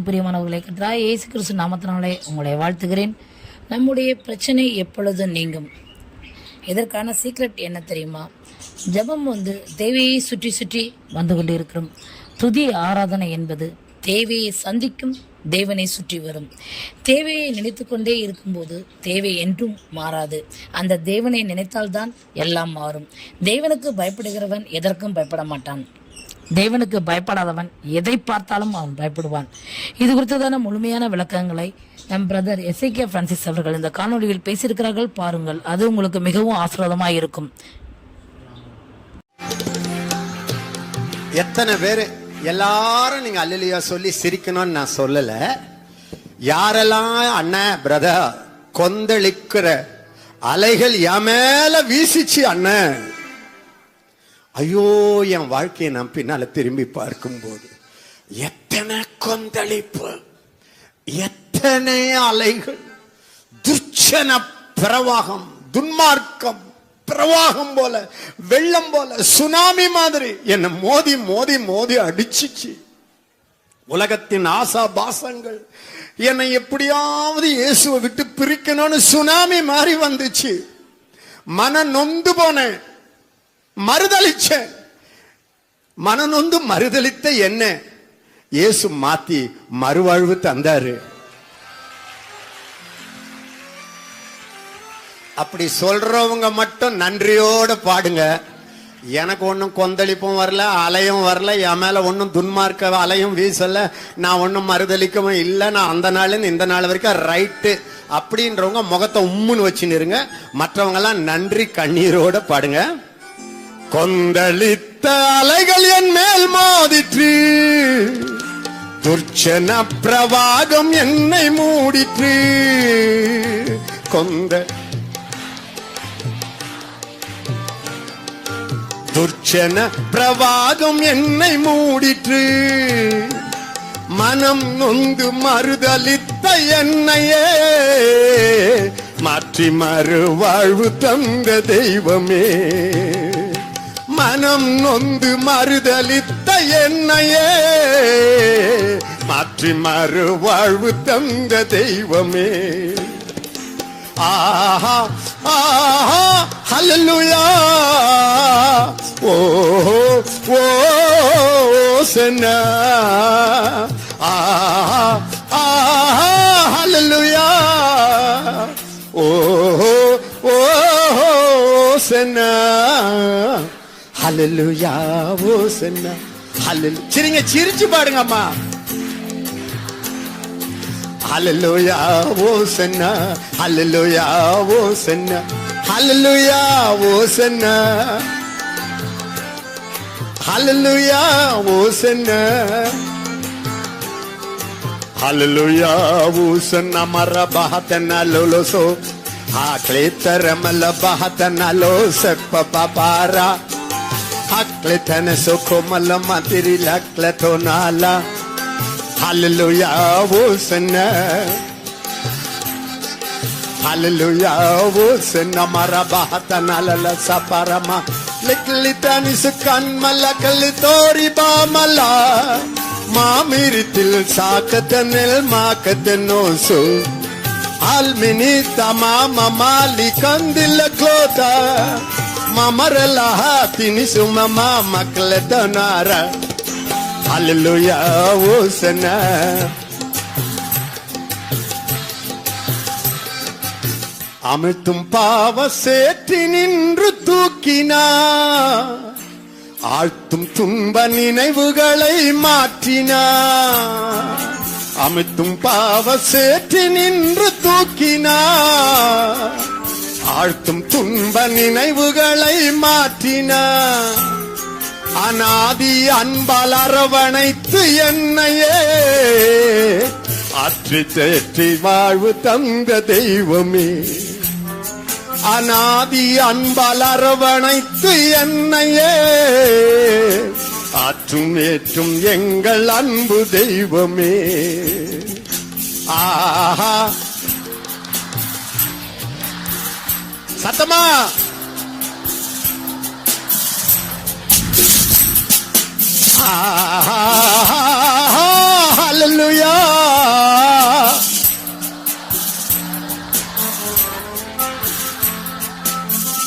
கிறிஸ்துக்குள் மிகவும் பிரியமானவர்களை கத்ரா இயேசு கிறிஸ்து நாமத்தினாலே உங்களை வாழ்த்துகிறேன். நம்முடைய பிரச்சனை எப்பொழுது நீங்கும்? இதற்கான சீக்ரெட் என்ன தெரியுமா? ஜெபம் வந்து தேவையை சுற்றி சுற்றி வந்து கொண்டிருக்கிறோம். துதி ஆராதனை என்பது தேவையை சந்திக்கும் தேவனை சுற்றி வரும். தேவையை நினைத்து கொண்டே இருக்கும்போது தேவை என்றும் மாறாது. அந்த தேவனை நினைத்தால்தான் எல்லாம் மாறும். தேவனுக்கு பயப்படுகிறவன் எதற்கும் பயப்பட மாட்டான். தேவனுக்கு பயப்படாதவன் எதை பார்த்தாலும் அவன் பயப்படுவான். இது குறித்ததான முழுமையான விளக்கங்களை நம் பிரதர் எஸ்ஐகே பிரான்சிஸ் அவர்கள் இந்த காணொலியில் பேசியிருக்கிறார்கள். பாருங்கள் அது உங்களுக்கு மிகவும் ஆசிரதமாக இருக்கும். எத்தனை பேர் எல்லாரும் நீங்க அல்லலியா சொல்லி சிரிக்கணும்னு நான் சொல்லல. யாரெல்லாம் அண்ணன் பிரதர் கொந்தளிக்கிற அலைகள் என் மேல வீசிச்சு அண்ணன் ஐயோ என் வாழ்க்கையை நான் பின்னால திரும்பி பார்க்கும்போது எத்தனை கொந்தளிப்பு எத்தனை அலைகள் துர்ச்சன பிரவாகம் துன்மார்க்கம் பிரவாகம் போல வெள்ளம் போல சுனாமி மாதிரி என்ன மோதி மோதி மோதி அடிச்சிச்சு. உலகத்தின் ஆசா பாசங்கள் என்னை எப்படியாவது இயேசுவை விட்டு பிரிக்கணும்னு சுனாமி மாதிரி வந்துச்சு. மன நொந்து போனேன். மறுதளிச்சேன் மன நொந்து மறுதளித்த என்ன? இயேசு மாத்தி மறுவாழ்வு தந்தாரு. அப்படி சொல்றவங்க மட்டும் நன்றியோட பாடுங்க. எனக்கு ஒன்றும் கொந்தளிப்பும் வரல அலையும் வரல என் மேல ஒன்றும் துன்மார்க்க அலையும் வீசல நான் ஒன்றும் மறுதளிக்கவும் இல்லை நான் அந்த நாள்லேருந்து இந்த நாள் வரைக்கும் ரைட்டு அப்படின்றவங்க முகத்தை உம்முன்னு வச்சுன்னு இருங்க. மற்றவங்கெல்லாம் நன்றி கண்ணீரோட பாடுங்க. கொந்தளித்த அலைகள் என் மேல் மோதிற்று. துர்ச்சன பிரவாகம் என்னை மூடிற்று. கொந்த துர்ச்சன பிரவாகம் என்னை மூடிற்று. மனம் நொந்து மறுதளித்த என்னையே. மாற்றி மறுவாழ்வு தந்த தெய்வமே. மனம் நொந்து மறுதலித்த என்னையே. மாற்றி மறுவாழ்வு தந்த தெய்வமே. ஆஹா ஆஹா ஹalleluya. ஓ ஓ சனா ஆஹா ஆஹா ஹalleluya. ஓ ஓ சனா ஹலலுயா ஓ சென்னா ஹலலு சரிங்க சிரிச்சு பாடுங்க அம்மா ஹலலுயா ஓ சென்னா ஹலலுயா ஓ சென்னா ஹலலுயா ஓ சென்னா ஹலலுயா ஓ சென்னா ஹலலுயா ஓ சென்னா மரபாத்தனா லோலோசோ ஆக்லேத்தரமல பாத்தனா லோ செப்ப பாரா አቅልተን ሶኮማላ ማንጢሪላ አቅለቶናላ ሃሌሉያ ቡስነ ሃሌሉያ ቡስና ማራ ባህታና ለለሳፓራማ ለክሊታኒ ስካን መላ ባመላ ማሚሪትል ሳከተንል ማከተኖሱ አልሚኒታ ማማ ማሊ ಮಮರಲ್ಲ ತಿನಿಸು ಮಮ ಮಕ್ಕಳ ದನಾರ ಅಲ್ಲೂ ಯಾವ ಸನ அமிழ்த்தும் பாவ சேற்றி நின்று தூக்கினா ஆழ்த்தும் துன்ப நினைவுகளை மாற்றினா அமிழ்த்தும் பாவ சேற்றி நின்று தூக்கினா ஆழ்த்தும் துன்ப நினைவுகளை மாற்றினா. அநாதி அன்பால் அரவணைத்து என்னையே ஆற்றி தேற்றி வாழ்வு தந்த தெய்வமே. அநாதி அன்பால் அரவணைத்து என்னையே ஆற்றும் ஏற்றும் எங்கள் அன்பு தெய்வமே. ஆஹா సతమా హల్లెలూయా!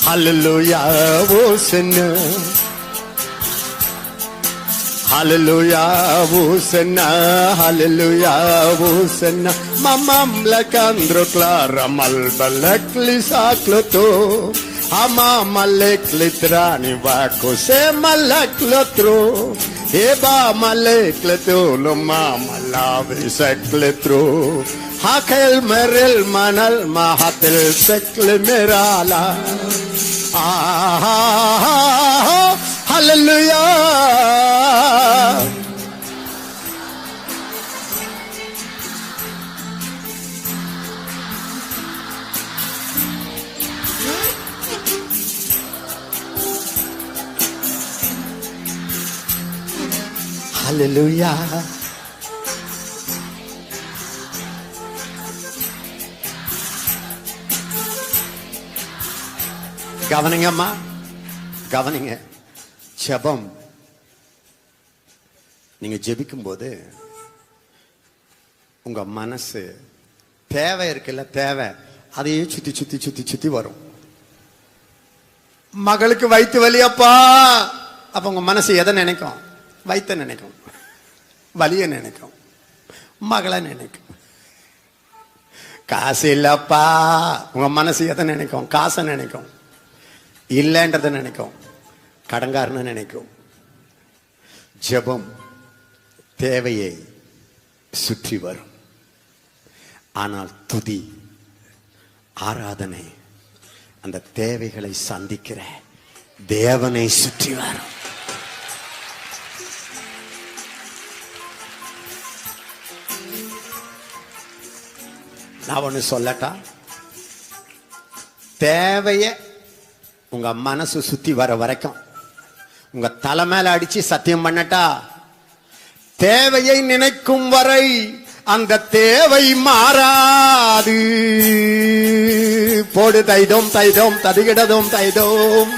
హల్లెలూయా ఓ సెన్నా. Hallelujah, Hosanna, Hallelujah, Hosanna. Mamamlak andro clara malbalak lisakloto. Amamalek litrani vako se malak lotro. Eba malek letulo mama lavi sekletro. Hakel meril manal mahatel sekle merala. Ah, hallelujah. Hallelujah. கவனிங்கம்மா கவனிங்க. ஜெபம். நீங்க ஜெபிக்கும் போது உங்க மனசு தேவை இருக்குல்ல தேவை. அதையே சுத்தி சுத்தி சுத்தி சுத்தி வரும். மகளுக்கு வயிற்று வலியப்பா அப்ப உங்க மனசு எதை நினைக்கும்? வயிற்ற நினைக்கும். வலிய நினைக்கும். மகளை நினைக்கும். காசு இல்லப்பா. உங்க மனசு எதை நினைக்கும்? காசை நினைக்கும். இல்லைன்றத நினைக்கும். கடங்காரன்னு நினைக்கும். ஜெபம் தேவையை சுற்றி வரும். ஆனால் துதி ஆராதனை அந்த தேவைகளை சந்திக்கிற தேவனை சுற்றி வரும். நான் ஒன்று சொல்லட்டா? தேவைய உங்க மனசு சுத்தி வர வரைக்கும் உங்க தலை மேல அடிச்சு சத்தியம் பண்ணட்டா? தேவையை நினைக்கும் வரை அந்த தேவை மாறாது. போடு தைதோம் தைதோம் ததுகிடதோம் தைதோம்.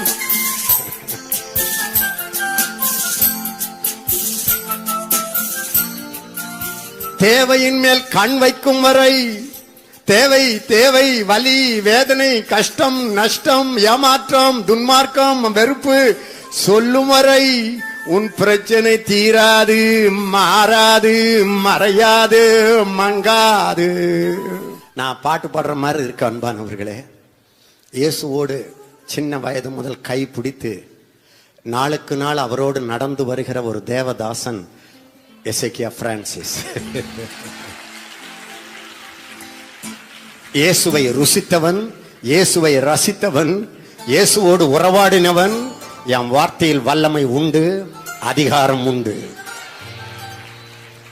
தேவையின் மேல் கண் வைக்கும் வரை தேவை தேவை வலி வேதனை கஷ்டம் நஷ்டம் ஏமாற்றம் துன்மார்க்கம் வெறுப்பு சொல்லும் வரை உன் பிரச்சனை தீராது மாறாது மறையாது மங்காது. நான் பாட்டு பாடுற மாதிரி இருக்க அன்பானவர்களே. இயேசுவோடு சின்ன வயது முதல் கை பிடித்து நாளுக்கு நாள் அவரோடு நடந்து வருகிற ஒரு தேவதாசன் எசேக்கியா பிரான்சிஸ். இயேசுவை ருசித்தவன் இயேசுவை ரசித்தவன் இயேசுவோடு உறவாடினவன் என் வார்த்தையில் வல்லமை உண்டு அதிகாரம் உண்டு.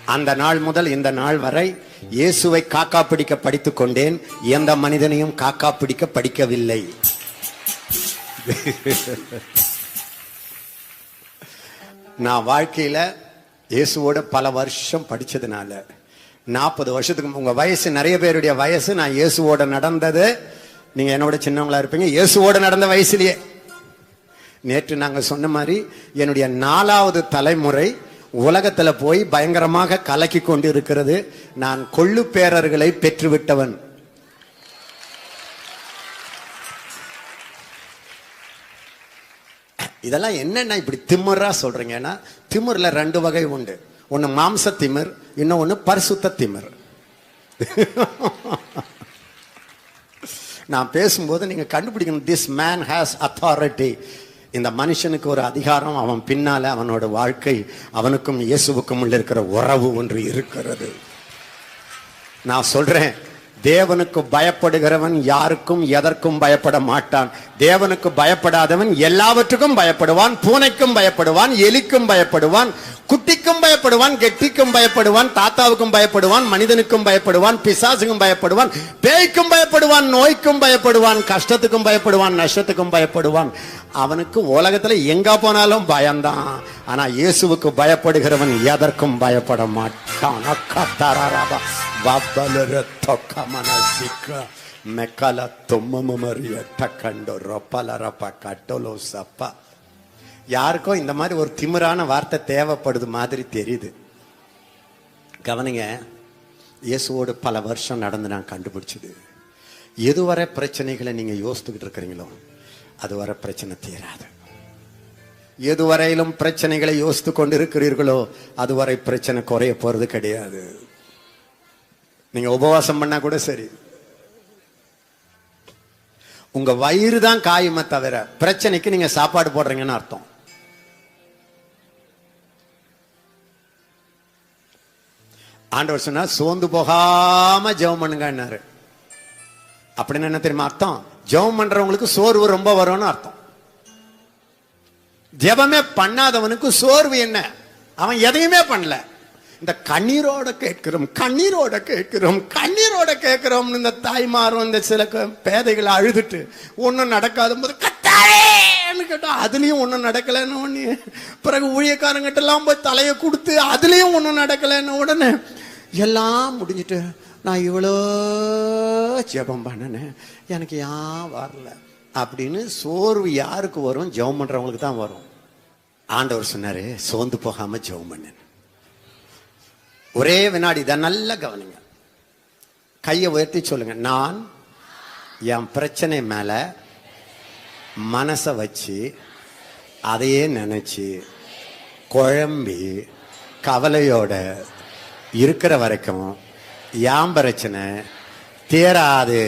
அந்த நாள் முதல் இந்த நாள் வரை இயேசுவை காக்கா பிடிக்க படித்துக் கொண்டேன் எந்த மனிதனையும் காக்கா பிடிக்க படிக்கவில்லை. நான் வாழ்க்கையில இயேசுவோட பல வருஷம் படிச்சதுனால நாற்பது வருஷத்துக்கு உங்க வயசு நிறைய பேருடைய வயசு நான் இயேசுவோட நடந்தது. நீங்க என்னோட சின்னவங்களா இருப்பீங்க. இயேசுவோட நடந்த வயசுலயே. நேற்று நாங்க சொன்ன மாதிரி என்னுடைய நாலாவது தலைமுறை உலகத்துல போய் பயங்கரமாக கலக்கி கொண்டு இருக்கிறது நான் கொள்ளு பேரர்களை பெற்றுவிட்டவன். இதெல்லாம் என்னென்ன இப்படி திமிரா சொல்றீங்கன்னா திமிர்ல ரெண்டு வகை உண்டு. ஒன்று மாம்ச திமிர் இன்னொன்னு பரிசுத்த திமிர். நான் பேசும்போது நீங்கள் கண்டுபிடிக்கணும் திஸ் மேன் ஹேஸ் அத்தாரிட்டி இந்த மனுஷனுக்கு ஒரு அதிகாரம் அவன் பின்னால் அவனோட வாழ்க்கை அவனுக்கும் இயேசுவுக்கும் உள்ள இருக்கிற உறவு ஒன்று இருக்கிறது. நான் சொல்கிறேன் தேவனுக்கு பயப்படுகிறவன் யாருக்கும் எதற்கும் பயப்பட மாட்டான். தேவனுக்கு பயப்படாதவன் எல்லாவற்றுக்கும் பயப்படுவான் பூனைக்கும் பயப்படுவான் எலிக்கும் பயப்படுவான் குட்டிக்கும் பயப்படுவான் கெட்டிக்கும் பயப்படுவான் தாத்தாவுக்கும் பயப்படுவான் மனிதனுக்கும் பயப்படுவான் பிசாசுக்கும் பயப்படுவான் பேய்க்கும் பயப்படுவான் நோய்க்கும் பயப்படுவான் கஷ்டத்துக்கும் பயப்படுவான் நஷ்டத்துக்கும் பயப்படுவான். அவனுக்கு உலகத்துல எங்க போனாலும் பயம்தான். ஆனா இயேசுவுக்கு பயப்படுகிறவன் எதற்கும் பயப்பட மாட்டான். அக்கா தாராராபா வப்பலர தொக்க மனசிக்க மெக்கல தொம்மம மரிய ரொப்பலரப்ப கட்டோலோ சப்பா யாருக்கும் இந்த மாதிரி ஒரு திமிரான வார்த்தை தேவைப்படுது மாதிரி தெரியுது. கவனிங்க இயேசுவோடு பல வருஷம் நடந்து நான் கண்டுபிடிச்சது. எதுவரை பிரச்சனைகளை நீங்கள் யோசித்துக்கிட்டு இருக்கிறீங்களோ அதுவரை பிரச்சனை தீராது. எதுவரையிலும் பிரச்சனைகளை யோசித்து கொண்டு இருக்கிறீர்களோ அதுவரை பிரச்சனை குறைய போகிறது கிடையாது. நீங்கள் உபவாசம் பண்ணால் கூட சரி. உங்கள் வயிறு தான் காயுமே தவிர பிரச்சனைக்கு நீங்கள் சாப்பாடு போடுறீங்கன்னு அர்த்தம். ஆண்டவர் சொன்னா சோர்ந்து போகாம ஜெபம் பண்ணுங்கன்னாரு. அப்படின்னு என்ன தெரியுமா அர்த்தம்? ஜெபம் பண்றவங்களுக்கு சோர்வு ரொம்ப வரும்னு அர்த்தம். ஜெபமே பண்ணாதவனுக்கு சோர்வு என்ன? அவன் எதையுமே பண்ணல. இந்த கண்ணீரோட கேட்கிறோம் கண்ணீரோட கேட்கிறோம் கண்ணீரோட கேட்கிறோம் இந்த தாய்மாரும் இந்த சில பேதைகளை அழுதுட்டு ஒன்றும் நடக்காத போது கத்தாரேன்னு கேட்டோம் அதுலயும் ஒன்றும் நடக்கலைன்னு ஒண்ணு பிறகு ஊழியக்காரங்கிட்ட எல்லாம் போய் தலையை கொடுத்து அதுலயும் ஒன்றும் நடக்கலைன்னு உடனே எல்லாம் முடிஞ்சிட்டு நான் இவ்வளோ ஜெபம் பண்ணினேன் எனக்கு ஏன் வரல அப்படின்னு சோர்வு யாருக்கு வரும்? ஜெபம் பண்ணுறவங்களுக்கு தான் வரும். ஆண்டவர் சொன்னார் சோர்ந்து போகாமல் ஜெபம் பண்ணேன் ஒரே வினாடி தான் நல்லா கவனிங்க. கையை உயர்த்தி சொல்லுங்க நான் என் பிரச்சனை மேலே மனசை வச்சு அதையே நினச்சி குழம்பி கவலையோட இருக்கிற வரைக்கும் யாம் பிரச்சனை தீராது.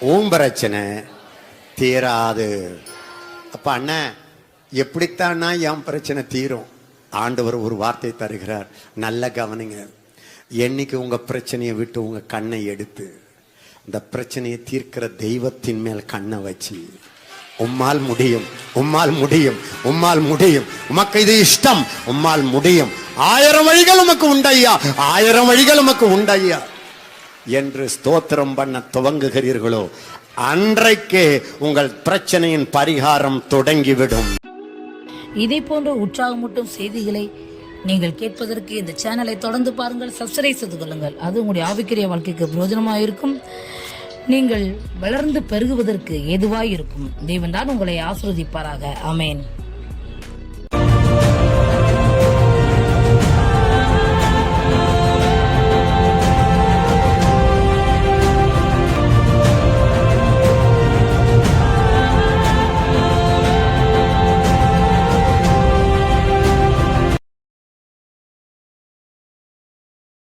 ஊம் பிரச்சனை தீராது. அப்போ அண்ணன் எப்படித்தான்னா என் பிரச்சனை தீரும்? ஆண்டவர் ஒரு வார்த்தை தருகிறார். நல்ல கவனிங்க. என்னைக்கு உங்கள் பிரச்சனையை விட்டு உங்கள் கண்ணை எடுத்து இந்த பிரச்சனையை தீர்க்கிற தெய்வத்தின் மேல் கண்ணை வச்சு உம்மால் முடியும் உம்மால் முடியும் உம்மால் முடியும். உமக்கு இது இஷ்டம் உம்மால் முடியும். ஆயிரம் வழிகள் உமக்கு உண்டையா ஆயிரம் வழிகள் உமக்கு உண்டையா என்று ஸ்தோத்திரம் பண்ண துவங்குகிறீர்களோ அன்றைக்கே உங்கள் பிரச்சனையின் பரிகாரம் தொடங்கிவிடும். இதே போன்ற உற்சாகமூட்டும் செய்திகளை நீங்கள் கேட்பதற்கு இந்த சேனலை தொடர்ந்து பாருங்கள் சப்ஸ்கிரைப் செய்து கொள்ளுங்கள். அது உங்களுடைய ஆவிக்கிரிய வாழ்க்கைக்கு பிரயோஜனமாக இருக்கும் நீங்கள் வளர்ந்து பெருகுவதற்கு ஏதுவாய் இருக்கும் தேவன் தான் உங்களை ஆசிர்வதிப்பாராக. அமேன்